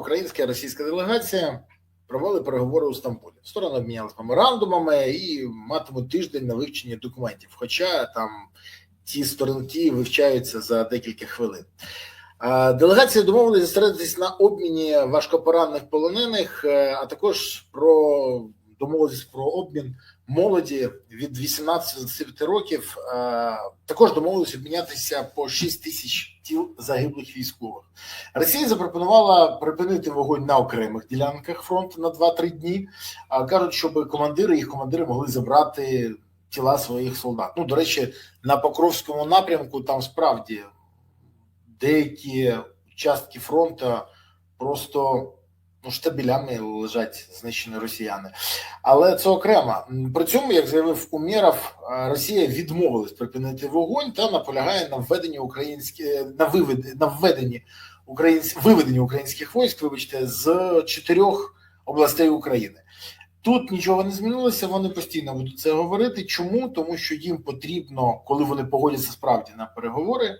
українська і російська делегація провели переговори у Стамбулі. Сторони обмінялися меморандумами і матимуть тиждень на вивчення документів. Хоча там ті сторони вивчаються за декілька хвилин. Делегації домовилися зосередитись на обміні важкопоранених полонених, е, а також про домовились про обмін молоді від 18 до 25 років. Е, Також домовились обмінятися по 6 тисяч тіл загиблих військових. Росія запропонувала припинити вогонь на окремих ділянках фронту на 2-3 дні. Кажуть, щоб командири їх командири могли забрати тіла своїх солдат. Ну, до речі, на Покровському напрямку там справді деякі частки фронту просто ну, штабелями лежать знищені росіяни. Але це окремо. При цьому, як заявив Умєров, Росія відмовилась припинити вогонь та наполягає на введенні українські на вивед на введенні українсь, виведенні українських військ, вибачте, з чотирьох областей України. Тут нічого не змінилося. Вони постійно будуть це говорити. Чому? Тому що їм потрібно, коли вони погодяться справді на переговори,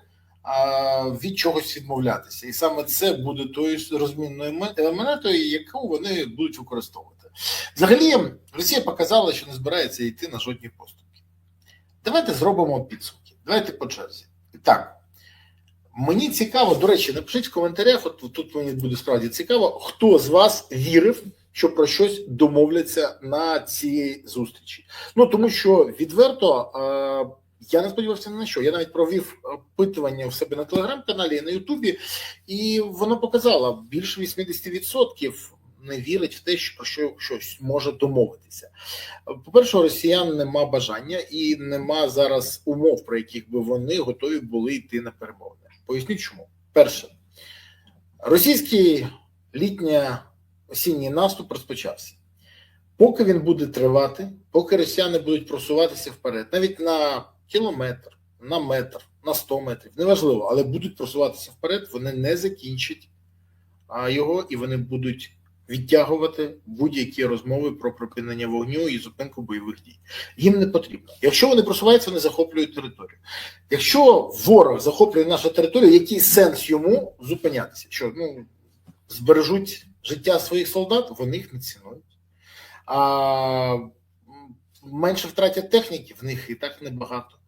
від чогось відмовлятися, і саме це буде тою розмінною ме- монетою, яку вони будуть використовувати. Взагалі, Росія показала, що не збирається йти на жодні поступки. Давайте зробимо підсумки. Давайте по черзі. І так, мені цікаво, до речі, напишіть в коментарях, от тут мені буде справді цікаво, хто з вас вірив, що про щось домовляться на цій зустрічі. Ну тому що відверто. Я не сподівався на що. Я навіть провів опитування в себе на телеграм-каналі і на Ютубі, і воно показало більше 80% не вірить в те, про що щось може домовитися. По-перше, росіян нема бажання і нема зараз умов, про яких би вони готові були йти на перемовини. Поясню чому. Перше, російський літня осінній наступ розпочався. Поки він буде тривати, поки росіяни будуть просуватися вперед, навіть на кілометр, на метр, на 100 метрів, неважливо, але будуть просуватися вперед, вони не закінчать його і вони будуть відтягувати будь-які розмови про припинення вогню і зупинку бойових дій. Їм не потрібно. Якщо вони просуваються, вони захоплюють територію. Якщо ворог захоплює нашу територію, який сенс йому зупинятися? Що ну збережуть життя своїх солдат, вони їх не цінують. А менше втратять техніки, в них і так небагато.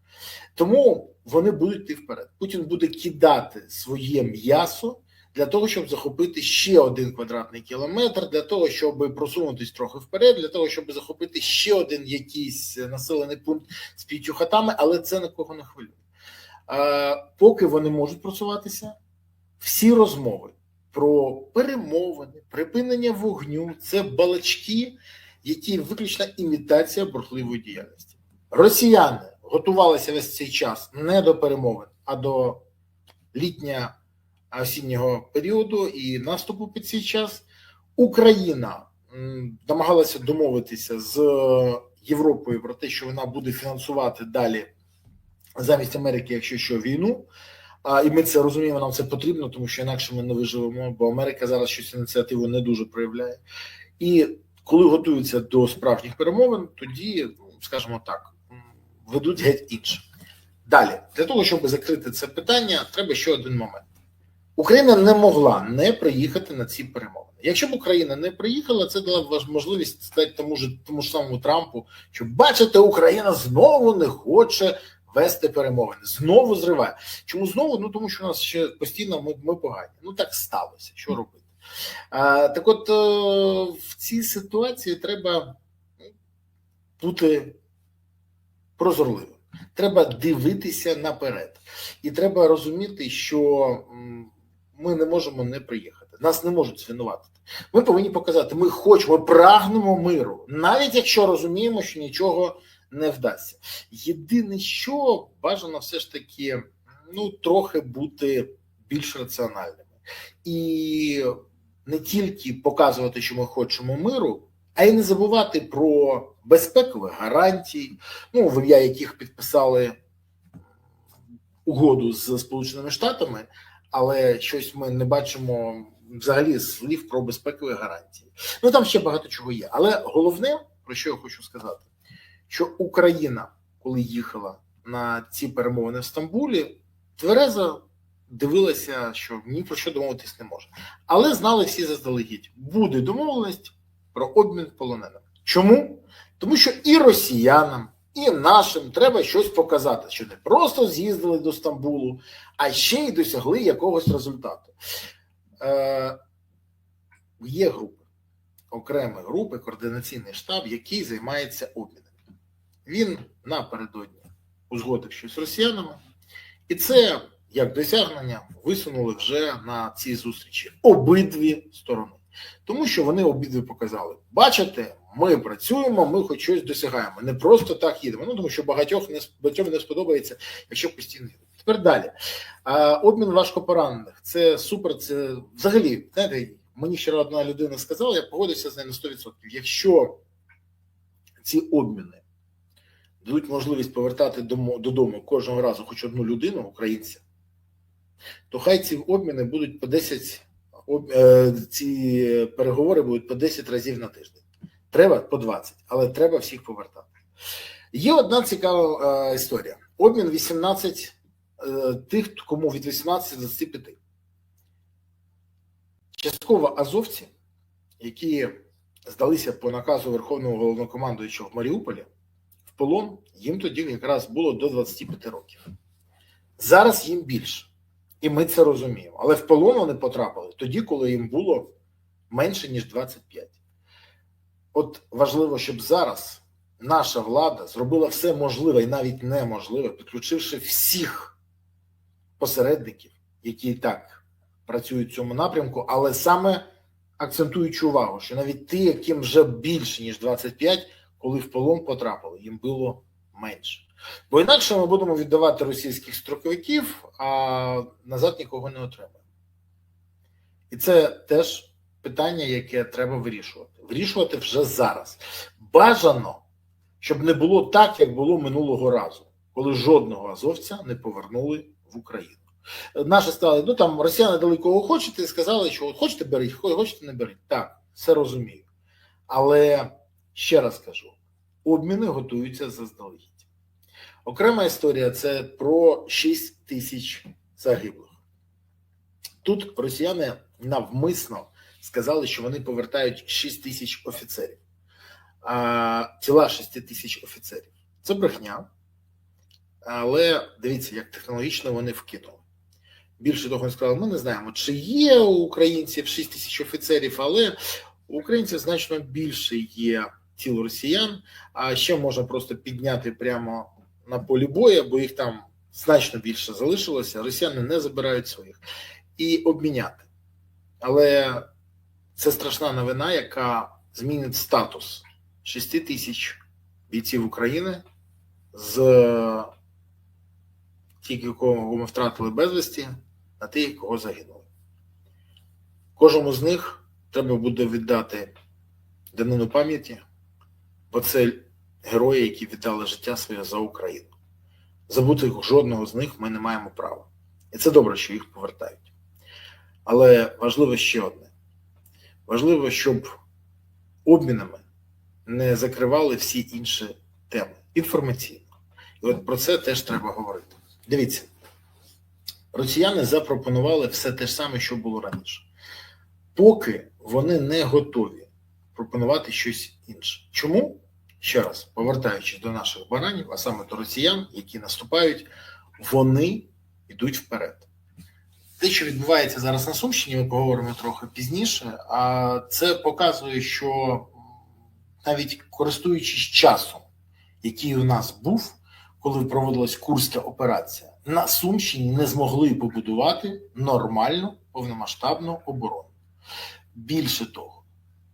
Тому вони будуть йти вперед. Путін буде кидати своє м'ясо для того, щоб захопити ще один квадратний кілометр, для того, щоб просунутися трохи вперед, для того, щоб захопити ще один якийсь населений пункт з п'ятью хатами, але це нікого не хвилює. Е, поки вони можуть просуватися, всі розмови про перемовини, припинення вогню це балачки, які виключна імітація бурхливої діяльності. Росіяни готувалися весь цей час не до перемовин, а до літня осіннього періоду і наступу під цей час. Україна намагалася домовитися з Європою про те, що вона буде фінансувати далі замість Америки, якщо що, війну. А, і ми це розуміємо, нам це потрібно, тому що інакше ми не виживемо, бо Америка зараз щось ініціативу не дуже проявляє. І коли готуються до справжніх перемовин, тоді, ну, скажімо так, ведуть геть інше. Далі, для того, щоб закрити це питання, треба ще один момент. Україна не могла не приїхати на ці перемовини. Якщо б Україна не приїхала, це дала можливість сказати тому ж тому ж самому Трампу, що бачите, Україна знову не хоче вести перемовини, знову зриває. Чому знову? Ну тому що у нас ще постійно ми, ми погані. Ну так сталося. Що робити? А, так, от е, в цій ситуації треба ну, бути прозорливим. Треба дивитися наперед, і треба розуміти, що ми не можемо не приїхати. Нас не можуть звинуватити. Ми повинні показати, ми хочемо, ми прагнемо миру, навіть якщо розуміємо, що нічого не вдасться. Єдине, що бажано все ж таки ну трохи бути більш раціональними і не тільки показувати, що ми хочемо миру, а й не забувати про безпекові гарантії, ну в ім'я яких підписали угоду з Сполученими Штатами, але щось ми не бачимо взагалі слів про безпекові гарантії. Ну там ще багато чого є. Але головне, про що я хочу сказати, що Україна, коли їхала на ці перемовини в Стамбулі, тверезо дивилася, що ні про що домовитись не може. Але знали всі заздалегідь, буде домовленість про обмін полоненими. Чому? Тому що і росіянам, і нашим треба щось показати, що не просто з'їздили до Стамбулу, а ще й досягли якогось результату. Е, є групи, окремі групи, координаційний штаб, який займається обмінами. Він напередодні узгодив щось з росіянами, і це як досягнення висунули вже на цій зустрічі обидві сторони. Тому що вони обидві показали: бачите, ми працюємо, ми хоч щось досягаємо. Не просто так їдемо. Ну тому що багатьох не багатьом не сподобається, якщо постійно їдемо. Тепер далі. А, обмін важкопоранених це супер. Це взагалі знаєте, мені вчора одна людина сказала, я погодився з нею на 100%. Якщо ці обміни дадуть можливість повертати додому кожного разу хоч одну людину, українця, то хай ці обміни будуть по 10, об- е, ці переговори будуть по 10 разів на тиждень. Треба по 20, але треба всіх повертати. Є одна цікава е, історія: обмін 18 е, тих, кому від 18 до 25. Частково азовці, які здалися по наказу Верховного головнокомандуючого в Маріуполі, в полон їм тоді якраз було до 25 років. Зараз їм більше. І ми це розуміємо. Але в полон вони потрапили тоді, коли їм було менше, ніж 25. От важливо, щоб зараз наша влада зробила все можливе і навіть неможливе, підключивши всіх посередників, які і так працюють в цьому напрямку, але саме акцентуючи увагу, що навіть ті, яким вже більше, ніж 25, коли в полон потрапили, їм було менше. Бо інакше ми будемо віддавати російських строковиків, а назад нікого не отримаємо. І це теж питання, яке треба вирішувати. Вирішувати вже зараз. Бажано, щоб не було так, як було минулого разу, коли жодного азовця не повернули в Україну. Наші стали, ну там росіяни дали кого хочете, і сказали, що от хочете беріть, хочете не беріть. Так, все розумію. Але ще раз кажу: обміни готуються заздалегідь. Окрема історія це про 6 тисяч загиблих. Тут росіяни навмисно сказали, що вони повертають 6 тисяч офіцерів, а, тіла 6 тисяч офіцерів. Це брехня. Але дивіться, як технологічно вони вкинули. Більше того, вони сказали, ми не знаємо, чи є у українців 6 тисяч офіцерів, але у українців значно більше є тіл росіян, а ще можна просто підняти прямо на полі бою, бо їх там значно більше залишилося. Росіяни не забирають своїх і обміняти. Але це страшна новина, яка змінить статус 6 тисяч бійців України з тих, кого ми втратили безвісті, на тих, кого загинули. Кожному з них треба буде віддати данину пам'яті, бо це герої, які віддали життя своє за Україну. Забути жодного з них ми не маємо права. І це добре, що їх повертають. Але важливо ще одне: важливо, щоб обмінами не закривали всі інші теми інформаційно. І от про це теж треба говорити. Дивіться, росіяни запропонували все те ж саме, що було раніше. Поки вони не готові пропонувати щось інше. Чому? Ще раз, повертаючись до наших баранів, а саме до росіян, які наступають, вони йдуть вперед. Те, що відбувається зараз на Сумщині, ми поговоримо трохи пізніше, а це показує, що навіть користуючись часом, який у нас був, коли проводилась Курська операція, на Сумщині не змогли побудувати нормальну повномасштабну оборону. Більше того,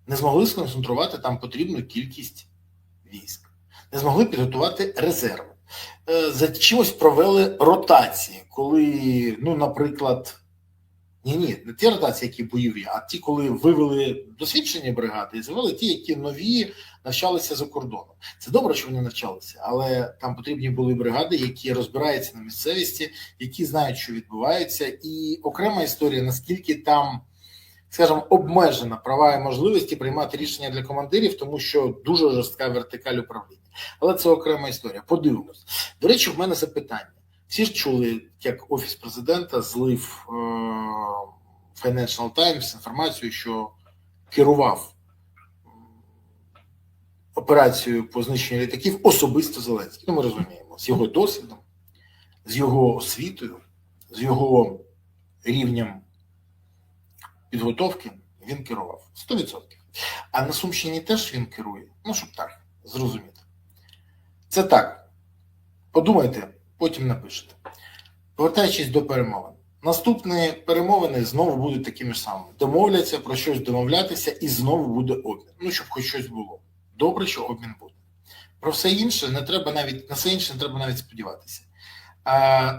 не змогли сконцентрувати там потрібну кількість військ, не змогли підготувати резерви. Е, За чимось провели ротації, коли, ну, наприклад, ні, ні, не ті ротації, які бойові, а ті, коли вивели досвідчені бригади і завели ті, які нові навчалися за кордоном. Це добре, що вони навчалися, але там потрібні були бригади, які розбираються на місцевості, які знають, що відбувається, і окрема історія, наскільки там, скажімо, обмежена права і можливості приймати рішення для командирів, тому що дуже жорстка вертикаль управління. Але це окрема історія. Подивимось. До речі, в мене запитання: Всі ж чули, як офіс президента злив е, Financial Times інформацію, що керував операцією по знищенню літаків особисто Зеленський. Ну, ми розуміємо, з його досвідом, з його освітою, з його рівнем підготовки він керував 100%. А на Сумщині теж він керує. Ну, щоб так зрозуміти. Це так. Подумайте, потім напишете. Повертаючись до перемовин. Наступні перемовини знову будуть такими ж самими. Домовляться про щось домовлятися, і знову буде обмін. Ну, щоб хоч щось було. Добре, що обмін буде. Про все інше не треба навіть на все інше не треба навіть сподіватися. А,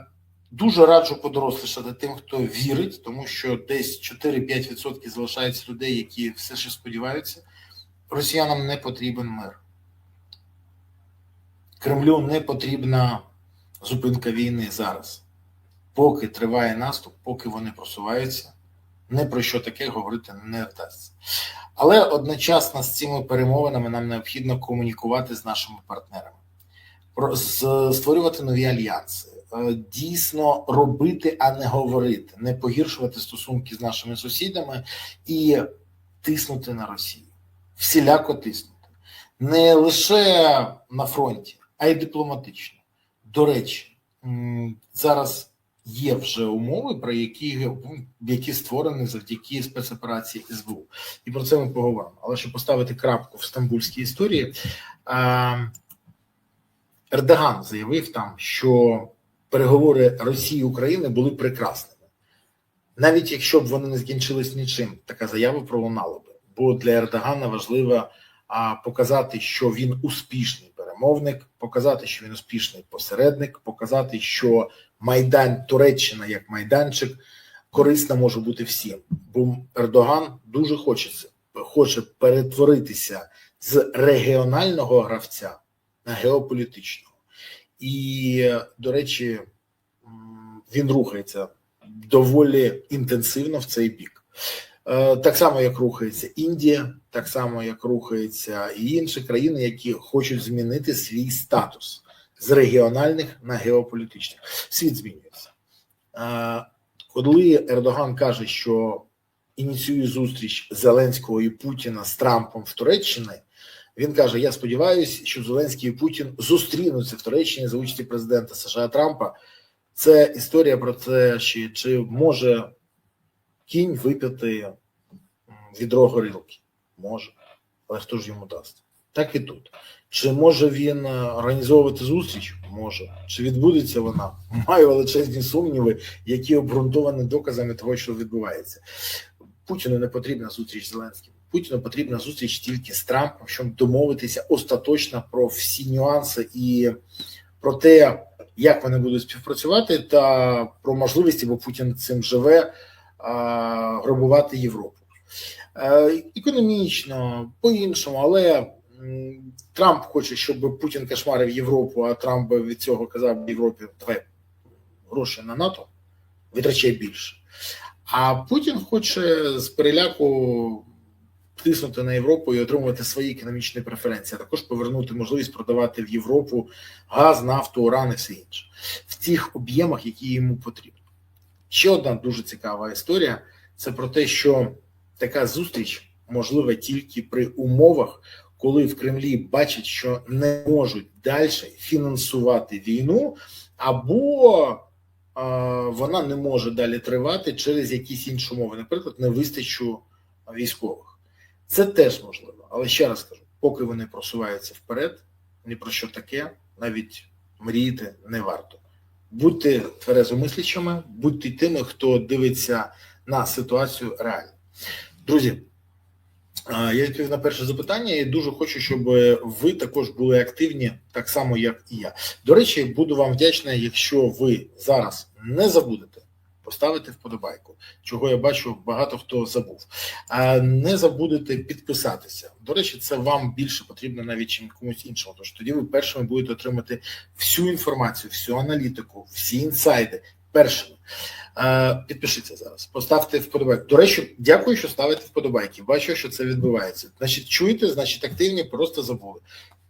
дуже раджу подорослішати тим, хто вірить, тому що десь 4-5% залишається людей, які все ще сподіваються. Росіянам не потрібен мир. Кремлю не потрібна зупинка війни зараз. Поки триває наступ, поки вони просуваються, не про що таке говорити не вдасться. Але одночасно з цими перемовинами нам необхідно комунікувати з нашими партнерами, створювати нові альянси, дійсно робити, а не говорити, не погіршувати стосунки з нашими сусідами і тиснути на Росію, всіляко тиснути. Не лише на фронті, а й дипломатично. До речі, зараз є вже умови, про які, які створені завдяки спецоперації СБУ. І про це ми поговоримо. Але щоб поставити крапку в стамбульській історії, а, Ердоган заявив там, що переговори Росії і України були прекрасними. Навіть якщо б вони не закінчились нічим, така заява пролунала би. Бо для Ердогана важливо а, показати, що він успішний перемовник, показати, що він успішний посередник, показати, що Майдан Туреччина як майданчик корисна може бути всім. Бо Ердоган дуже хоче хоче перетворитися з регіонального гравця на геополітичного. І, до речі, він рухається доволі інтенсивно в цей бік. Е, Так само, як рухається Індія, так само, як рухаються і інші країни, які хочуть змінити свій статус з регіональних на геополітичних. Світ змінюється. Е, Коли Ердоган каже, що ініціює зустріч Зеленського і Путіна з Трампом в Туреччині, він каже: Я сподіваюся, що Зеленський і Путін зустрінуться в Туреччині за участі президента США Трампа. Це історія про те, чи, чи може кінь випити відро горілки? Може, але хто ж йому дасть? Так і тут. Чи може він е, організовувати зустріч? Може. Чи відбудеться вона? Маю величезні сумніви, які обґрунтовані доказами того, що відбувається. Путіну не потрібна зустріч з Зеленським. Путіну потрібна зустріч тільки з Трампом, щоб домовитися остаточно про всі нюанси і про те, як вони будуть співпрацювати, та про можливості, бо Путін цим живе, грабувати Європу. Е, Економічно, по-іншому, але Трамп хоче, щоб Путін кошмарив Європу, а Трамп від цього казав Європі, давай гроші на НАТО, витрачай більше. А Путін хоче з переляку тиснути на Європу і отримувати свої економічні преференції, а також повернути можливість продавати в Європу газ, нафту, уран і все інше в тих об'ємах, які йому потрібні. Ще одна дуже цікава історія це про те, що така зустріч можлива тільки при умовах, коли в Кремлі бачать, що не можуть далі фінансувати війну, або вона не може далі тривати через якісь інші умови, наприклад, невистачу військових. Це теж можливо. Але ще раз кажу: поки вони просуваються вперед, ні про що таке, навіть мріяти не варто. Будьте тверезомислячими, будьте тими, хто дивиться на ситуацію реально. Друзі, я відповів на перше запитання і дуже хочу, щоб ви також були активні, так само, як і я. До речі, буду вам вдячний, якщо ви зараз не забудете поставити вподобайку, чого я бачу, багато хто забув. А не забудете підписатися. До речі, це вам більше потрібно навіть чим комусь іншому. Тож тоді ви першими будете отримати всю інформацію, всю аналітику, всі інсайди першими. Підпишіться зараз, поставте вподобайку. До речі, дякую, що ставите вподобайки. Бачу, що це відбувається. Значить, чуєте, значить, активні, просто забули.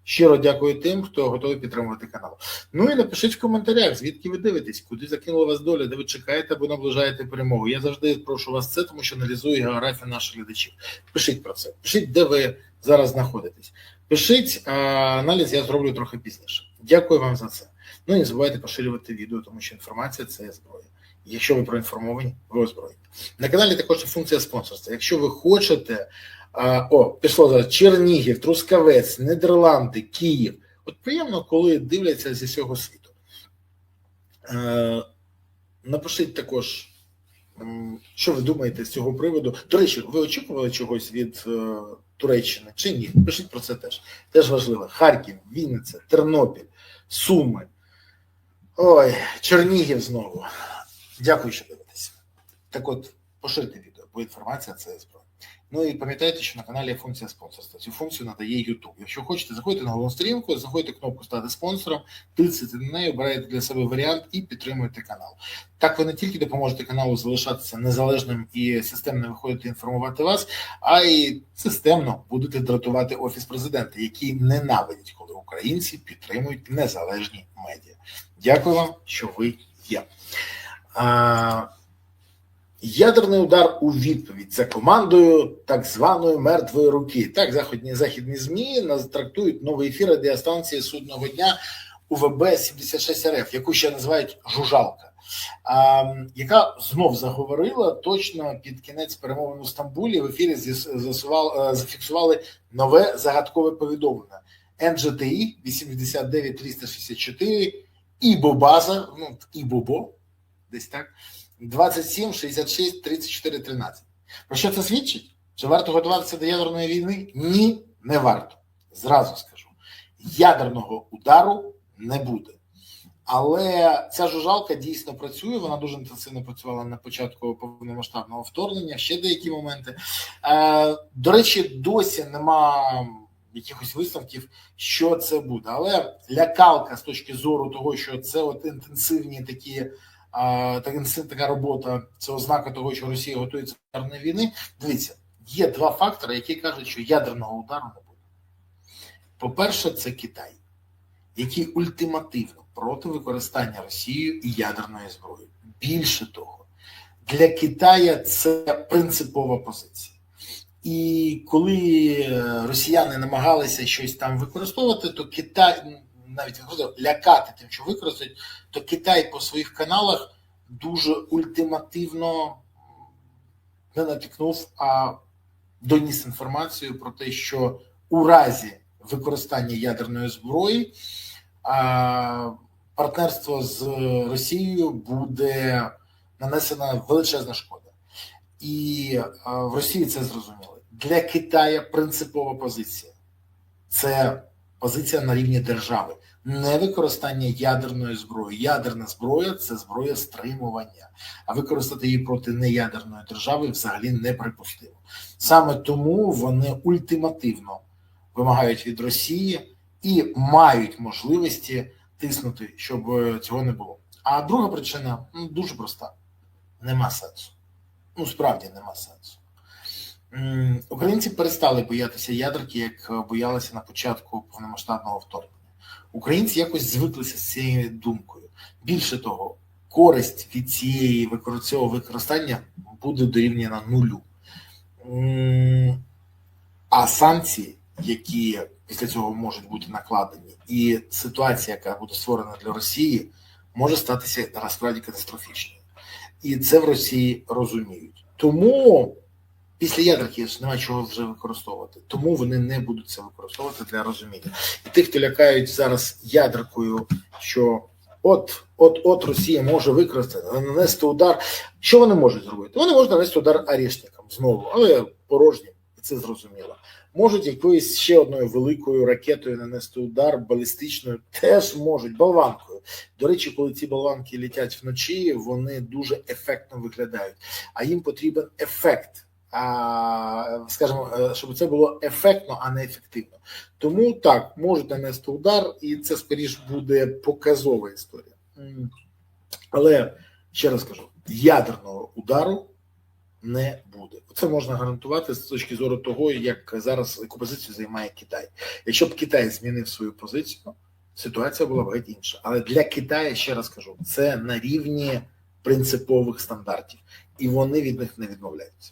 Щиро дякую тим, хто готовий підтримувати канал. Ну і напишіть в коментарях, звідки ви дивитесь, куди закинула вас доля, де ви чекаєте або наближаєте перемогу. Я завжди прошу вас це, тому що аналізую географію наших глядачів. Пишіть про це, пишіть, де ви зараз знаходитесь. Пишіть, а аналіз я зроблю трохи пізніше. Дякую вам за це. Ну і не забувайте поширювати відео, тому що інформація це зброя. Якщо ви проінформовані, ви озброєні. На каналі також є функція спонсорства. Якщо ви хочете, а, о, пішло зараз Чернігів, Трускавець, Нідерланди, Київ. От приємно, коли дивляться зі всього світу. Е, напишіть також, що ви думаєте з цього приводу. До речі, ви очікували чогось від е, Туреччини чи ні? Пишіть про це теж. Теж важливо. Харків, Вінниця, Тернопіль, Суми. Ой, Чернігів знову. Дякую, що дивитесь. Так от, поширте відео, бо інформація це зброя. Ну і пам'ятайте, що на каналі є функція спонсорства. Цю функцію надає YouTube. Якщо хочете, заходьте на головну сторінку, заходьте кнопку Стати спонсором, тицяйте на неї, обираєте для себе варіант і підтримуєте канал. Так ви не тільки допоможете каналу залишатися незалежним і системно виходити інформувати вас, а й системно будете дратувати офіс президента, який ненавидить, коли українці підтримують незалежні медіа. Дякую вам, що ви є. Ядерний удар у відповідь за командою так званої мертвої руки. Так, заходні західні змі трактують новий ефір радіостанції судного дня УВБ 76 РФ, яку ще називають жужалка, а, яка знов заговорила точно під кінець перемовин у Стамбулі. В ефірі е, зафіксували нове загадкове повідомлення. НЖТІ 89364 Ібо база, ну Ібобо, десь так. 27, 66, 34, 13. Про що це свідчить? Чи варто готуватися до ядерної війни? Ні, не варто. Зразу скажу. Ядерного удару не буде. Але ця жужалка дійсно працює. Вона дуже інтенсивно працювала на початку повномасштабного вторгнення, ще деякі моменти. Е, до речі, досі нема якихось висновків, що це буде. Але лякалка з точки зору того, що це от інтенсивні такі така робота це ознака того, що Росія готується до ядерної війни. Дивіться, є два фактори, які кажуть, що ядерного удару не буде. По-перше, це Китай, який ультимативно проти використання Росією і ядерної зброї. Більше того, для Китая це принципова позиція. І коли е, росіяни намагалися щось там використовувати, то Китай навіть лякати тим, що використають, то Китай по своїх каналах дуже ультимативно не натикнув, а доніс інформацію про те, що у разі використання ядерної зброї партнерство з Росією буде нанесена величезна шкода. І в Росії це зрозуміло. Для Китая принципова позиція це позиція на рівні держави, не використання ядерної зброї. Ядерна зброя це зброя стримування, а використати її проти неядерної держави взагалі неприпустимо. Саме тому вони ультимативно вимагають від Росії і мають можливості тиснути, щоб цього не було. А друга причина ну, дуже проста: нема сенсу. Ну, справді нема сенсу. Українці перестали боятися ядерки, як боялися на початку повномасштабного вторгнення. Українці якось звиклися з цією думкою. Більше того, користь від цієї цього використання буде дорівняна нулю. А санкції, які після цього можуть бути накладені, і ситуація, яка буде створена для Росії, може статися насправді катастрофічною. І це в Росії розуміють. Тому. Після ядерки ж немає чого вже використовувати, тому вони не будуть це використовувати для розуміння. І тих, хто лякають зараз ядеркою, що от от от Росія може використати, нанести удар. Що вони можуть зробити? Вони можуть нанести удар арешникам знову, але порожнім, це зрозуміло. Можуть якоюсь ще одною великою ракетою нанести удар балістичною, теж можуть болванкою. До речі, коли ці болванки літять вночі, вони дуже ефектно виглядають, а їм потрібен ефект а, скажімо, щоб це було ефектно, а не ефективно. Тому так, можуть нанести удар, і це скоріш буде показова історія. Але ще раз кажу: ядерного удару не буде. Це можна гарантувати з точки зору того, як зараз яку позицію займає Китай. Якщо б Китай змінив свою позицію, ситуація була б геть інша. Але для Китаю ще раз кажу, це на рівні принципових стандартів, і вони від них не відмовляються.